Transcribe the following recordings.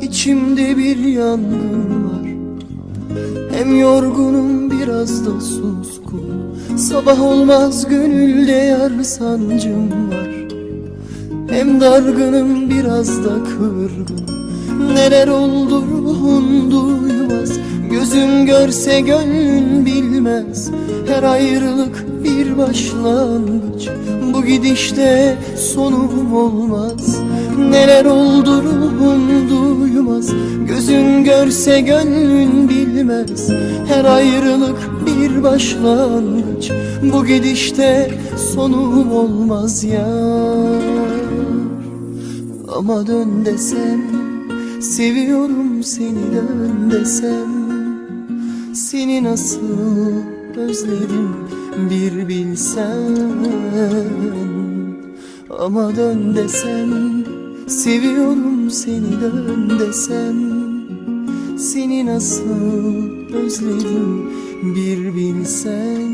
içimde bir yangın var. Hem yorgunum biraz da suskun Sabah olmaz gönülde yar sancım var. Hem dargınım biraz da kırgın. Neler oldu ruhun duymaz. Gözün görse gönlün bilmez. Her ayrılık bir başlangıç Bu gidişte sonum olmaz. Neler oldu ruhun duymaz. Gözün görse gönlün bilmez. Her ayrılık bir başlangıç. Bu gidişte sonum olmaz ya. Ama dön desem Seviyorum seni dön desem. Seni nasıl özledim bir bilsen. Ama dön desem Seviyorum seni dön desem Seni nasıl özledim bir bilsen.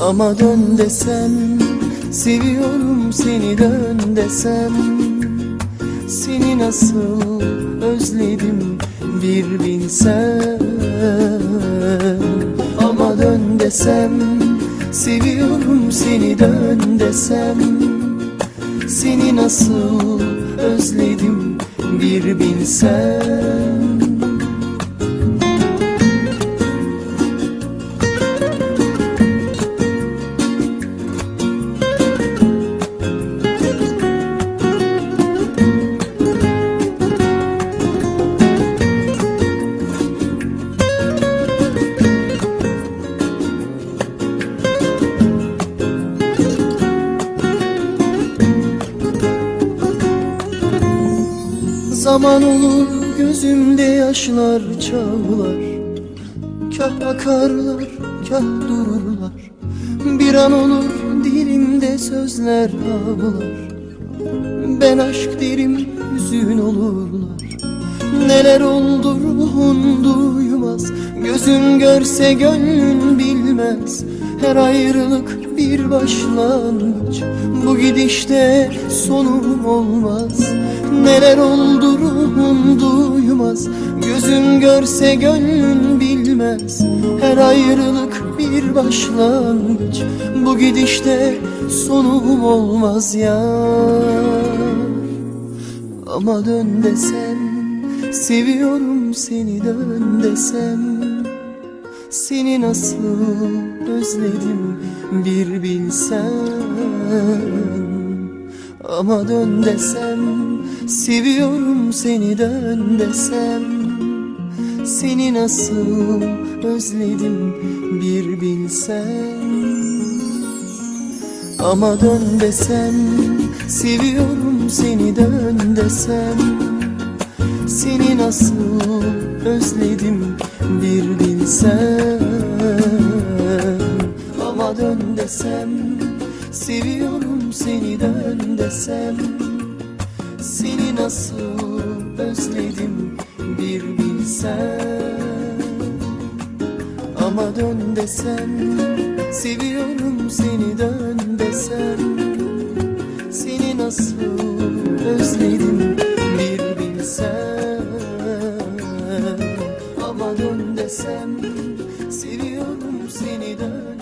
Ama dön desem Seviyorum seni dön desem Seni nasıl özledim bir bilsen desem Seviyorum seni dön desem. Seni nasıl özledim bir bilsen Zaman olur gözümde yaşlar çağlar. Kah akarlar kah dururlar. Bir an olur dilimde sözler ağlar. Ben aşk derim hüzün olurlar. Neler oldu ruhun duymaz. Gözün görse gönlün bilmez Her ayrılık bir başlangıç. Bu gidişte sonum olmaz. Neler oldu ruhun duymaz. Gözün görse gönlün bilmez. Her ayrılık bir başlangıç. Bu gidişte sonum olmaz ya. Ama dön desem Seviyorum seni dön desem Seni nasıl özledim bir bilsen Ama dön desem Seviyorum seni dön desem. Seni nasıl özledim bir bilsen ama dön desem Seviyorum seni dön desem. Seni nasıl özledim bir bilsen. Ama dön desem Seviyorum seni dön desem. Seni nasıl özledim bir bilsen. Ama dön desem Seviyorum seni dön desem. Seni nasıl özledim desem Seviyorum seni dön